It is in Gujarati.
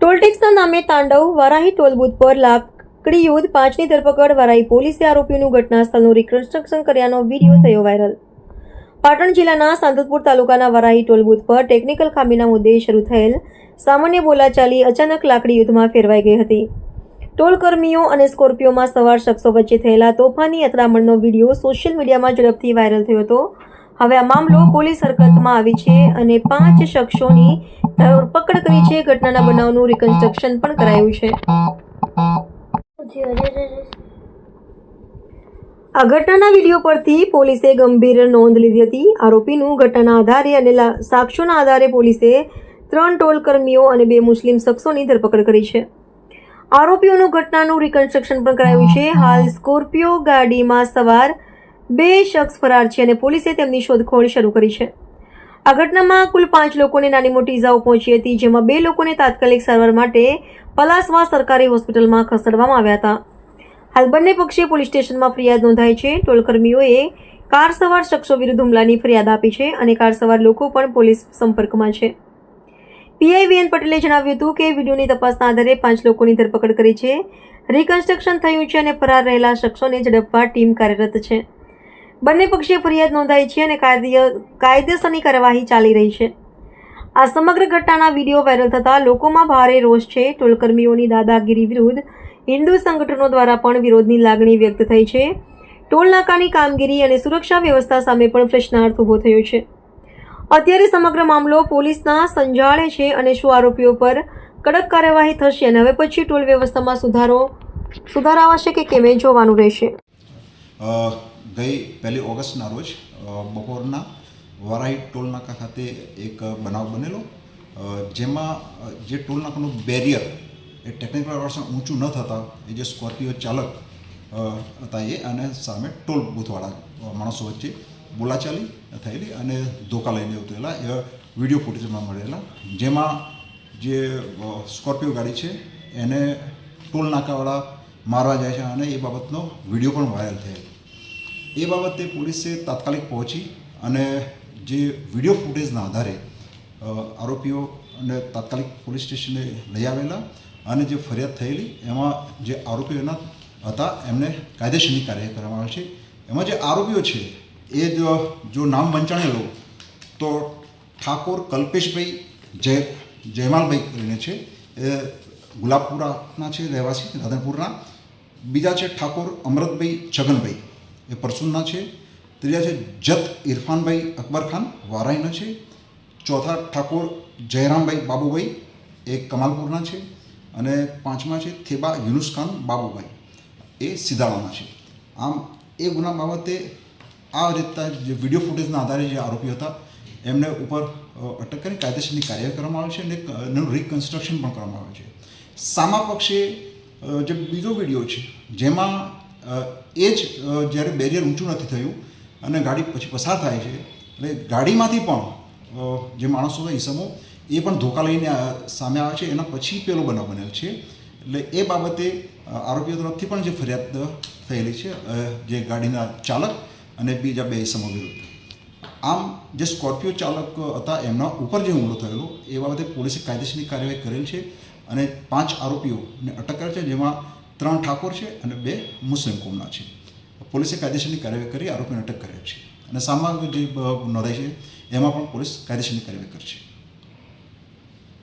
ટોલટેક્સના નામે તાંડવ, વારાહી ટોલબૂથ પર લાકડી યુદ્ધ, પાંચની ધરપકડ, વારાહી પોલીસે આરોપીનું ઘટના સ્થળનું રિકન્સ્ટ્રક્શન કર્યાનો વીડિયો થયો વાયરલ પાટણ જિલ્લાના સાંતલપુર તાલુકાના વરાહી ટોલબૂથ પર ટેકનિકલ ખામીના મુદ્દે શરૂ થયેલ સામાન્ય બોલાચાલી અચાનક લાકડી યુદ્ધમાં ફેરવાઈ ગઈ હતી. ટોલ કર્મીઓ અને સ્કોર્પિયોમાં સવાર શખ્સો વચ્ચે થયેલા તોફાની અથડામણનો વીડિયો સોશિયલ મીડિયામાં ઝડપથી વાયરલ થયો હતો. હવે આ મામલો પોલીસ હરકતમાં આવી છે અને પાંચ શખ્સોની ધરપકડ કરી છે. ઘટનાના બનાવનું રિકન્સ્ટ્રક્શન પણ કરાયું છે. આ ઘટનાના વીડિયો પરથી પોલીસે ગંભીર નોંધ લીધી હતી. આરોપીનું ઘટનાના આધારે અને સાક્ષોના આધારે પોલીસે ત્રણ ટોલ કર્મીઓ અને બે મુસ્લિમ શખ્સોની ધરપકડ કરી છે. આરોપીઓનું ઘટનાનું રિકન્સ્ટ્રક્શન પણ કરાયું છે. હાલ સ્કોર્પિયો ગાડીમાં સવાર બે શખ્સ ફરાર છે અને પોલીસે તેમની શોધખોળ શરૂ કરી છે. આ ઘટનામાં કુલ પાંચ લોકોને નાની મોટી ઇજાઓ પહોંચી હતી, જેમાં બે લોકોને તાત્કાલિક સારવાર માટે પલાસવા સરકારી હોસ્પિટલમાં ખસેડવામાં આવ્યા હતા. હાલ બંને પક્ષે પોલીસ સ્ટેશનમાં ફરિયાદ નોંધાઈ છે. ટોલકર્મીઓએ કાર સવાર શખ્સો વિરુદ્ધ હુમલાની ફરિયાદ આપી છે અને કાર સવાર લોકો પણ પોલીસ સંપર્કમાં છે. પીઆઈ વીએન પટેલે જણાવ્યું હતું કે વિડીયોની તપાસના આધારે પાંચ લોકોની ધરપકડ કરી છે, રિકન્સ્ટ્રક્શન થયું છે અને ફરાર રહેલા શખ્સોને ઝડપવા ટીમ કાર્યરત છે. બંને પક્ષે ફરિયાદ નોંધાઈ છે અને કાયદેસરની કાર્યવાહી ચાલી રહી છે. આ સમગ્ર ઘટનાના વીડિયો વાયરલ થતાં લોકોમાં ભારે રોષ છે. ટોલકર્મીઓની દાદાગીરી વિરુદ્ધ હિન્દુ સંગઠનો દ્વારા પણ વિરોધની લાગણી વ્યક્ત થઈ છે. ટોલ નાકાની કામગીરી અને સુરક્ષા વ્યવસ્થા સામે પણ પ્રશ્નાર્થ ઊભો થયો છે. અત્યારે સમગ્ર મામલો પોલીસના સંજાળે છે અને શું આરોપીઓ પર કડક કાર્યવાહી થશે અને હવે પછી ટોલ વ્યવસ્થામાં સુધારો સુધારા આવશે કે કેમ જોવાનું રહેશે? ગઈ પહેલી ઓગસ્ટના રોજ બપોરના વરાઈ ટોલનાકા ખાતે એક બનાવ બનેલો જેમાં જે ટોલનાકાનું બેરિયર, એ ટેકનિકલ વર્ષન ઊંચું ન થતાં, એ જે સ્કોર્પિયો ચાલક હતા એ અને સામે ટોલ બૂથવાળા માણસો વચ્ચે બોલાચાલી થયેલી અને ધોકા લઈને ઉતરેલા, એ વીડિયો ફૂટેજમાં મળેલા, જેમાં જે સ્કોર્પિયો ગાડી છે, એને ટોલ નાકાવાળા મારવા જાય છે અને એ બાબતનો વીડિયો પણ વાયરલ થયેલ. એ બાબતે પોલીસે તાત્કાલિક પહોંચી અને જે વીડિયો ફૂટેજના આધારે આરોપીઓ આરોપીઓને તાત્કાલિક પોલીસ સ્ટેશને લઈ આવેલા અને જે ફરિયાદ થયેલી, એમાં જે આરોપીઓના હતા, એમને કાયદેસરની કાર્યવાહી કરવામાં આવે છે. એમાં જે આરોપીઓ છે, એ જો નામ વંચાણેલો, તો ઠાકોર કલ્પેશભાઈ જય, જયમાલભાઈ કરીને છે. એ ગુલાબપુરાના છે, રહેવાસી, રાધનપુરના. બીજા છે ઠાકોર અમરતભાઈ છગનભાઈ. એ પરસુનના છે. ત્રીજા છે, જત ઇરફાનભાઈ અકબર ખાન વારાઈના છે. ચોથા ઠાકોર જયરામભાઈ બાબુભાઈ, એ કમાલપુરના છે. અને પાંચમા છે, થેબા યુનુસ ખાન બાબુભાઈ, એ સિદાળાના છે. આમ, એ ગુના બાબતે આ રીતના જે વીડિયો ફૂટેજના આધારે જે આરોપી હતા, એમને ઉપર અટક કરી કાયદેસરની કાર્યવાહી કરવામાં આવે છે અને એનું રિકન્સ્ટ્રક્શન પણ કરવામાં આવે છે. સામા પક્ષે જે બીજો વીડિયો છે, જેમાં એ જ જ્યારે બેરિયર ઊંચું નથી થયું અને ગાડી પછી પસાર થાય છે, એટલે ગાડીમાંથી પણ જે માણસો ઈસમો, એ પણ ધોકા લઈને સામે આવે છે, એના પછી પેલો બનાવ બનેલ છે. એટલે એ બાબતે આરોપીઓ તરફથી પણ જે ફરિયાદ થયેલી છે જે ગાડીના ચાલક અને બીજા બે ઈસમો વિરુદ્ધ. આમ, જે સ્કોર્પિયો ચાલક હતા, એમના ઉપર જે હુમલો થયેલો, એ બાબતે પોલીસે કાયદેસરની કાર્યવાહી કરેલ છે અને પાંચ આરોપીઓને અટક કરે છે, જેમાં ત્રણ ઠાકોર છે અને બે મુસ્લિમ કોમના છે. પોલીસે કાયદેસરની કાર્યવાહી કરી આરોપીને અટક કરે છે. અને સામાન્ય જે નોંધાઈ છે, એમાં પણ પોલીસ કાયદેસરની કાર્યવાહી કરશે.